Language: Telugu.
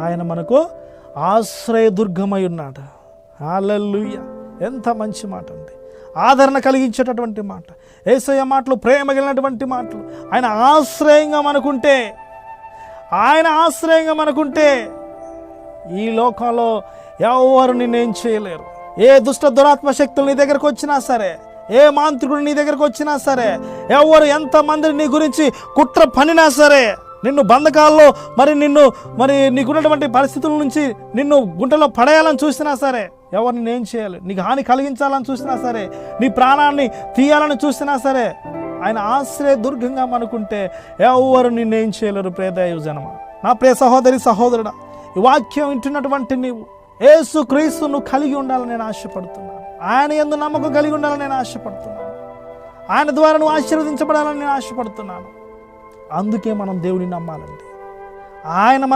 ఆయన మనకు ఆశ్రయదుర్గమై ఉన్నాడు. హాలెల్లుయ. ఎంత మంచి మాట అండి. ఆదరణ కలిగించేటటువంటి మాట. ఏసయ్య మాటలు ప్రేమ కలిగినటువంటి మాటలు. ఆయన ఆశ్రయంగా మనకుంటే ఆయన ఆశ్రయంగా మనకుంటే ఈ లోకంలో ఎవరు నిన్నేం చేయలేరు. ఏ దుష్ట దురాత్మ శక్తులు నీ దగ్గరకు వచ్చినా సరే ఏ మాంత్రికుడు నీ దగ్గరకు వచ్చినా సరే ఎవరు ఎంతమంది నీ గురించి కుట్ర పనినా సరే నిన్ను బంధకాల్లో మరి నిన్ను మరి నీకున్నటువంటి పరిస్థితుల నుంచి నిన్ను గుంటలో పడేయాలని చూసినా సరే ఎవరు ఏం చేయాలి? నీకు హాని కలిగించాలని చూసినా సరే నీ ప్రాణాన్ని తీయాలని చూసినా సరే ఆయన ఆశ్రయ దుర్గంగా మనకుంటే ఎవరు నిన్నేం చేయలేరు ప్రేదయ జనమ. నా ప్రియ సహోదరి సహోదరుడా ఈ వాక్యం వింటున్నటువంటి నీవు ఏసు క్రీస్తును కలిగి ఉండాలని నేను ఆశపడుతున్నాను. ఆయన ఎందు నమ్మకం కలిగి ఉండాలని నేను ఆశపడుతున్నాను. ఆయన ద్వారా నువ్వు ఆశీర్వదించబడాలని నేను ఆశపడుతున్నాను. అందుకే మనం దేవుడిని నమ్మాలండి. ఆయన మన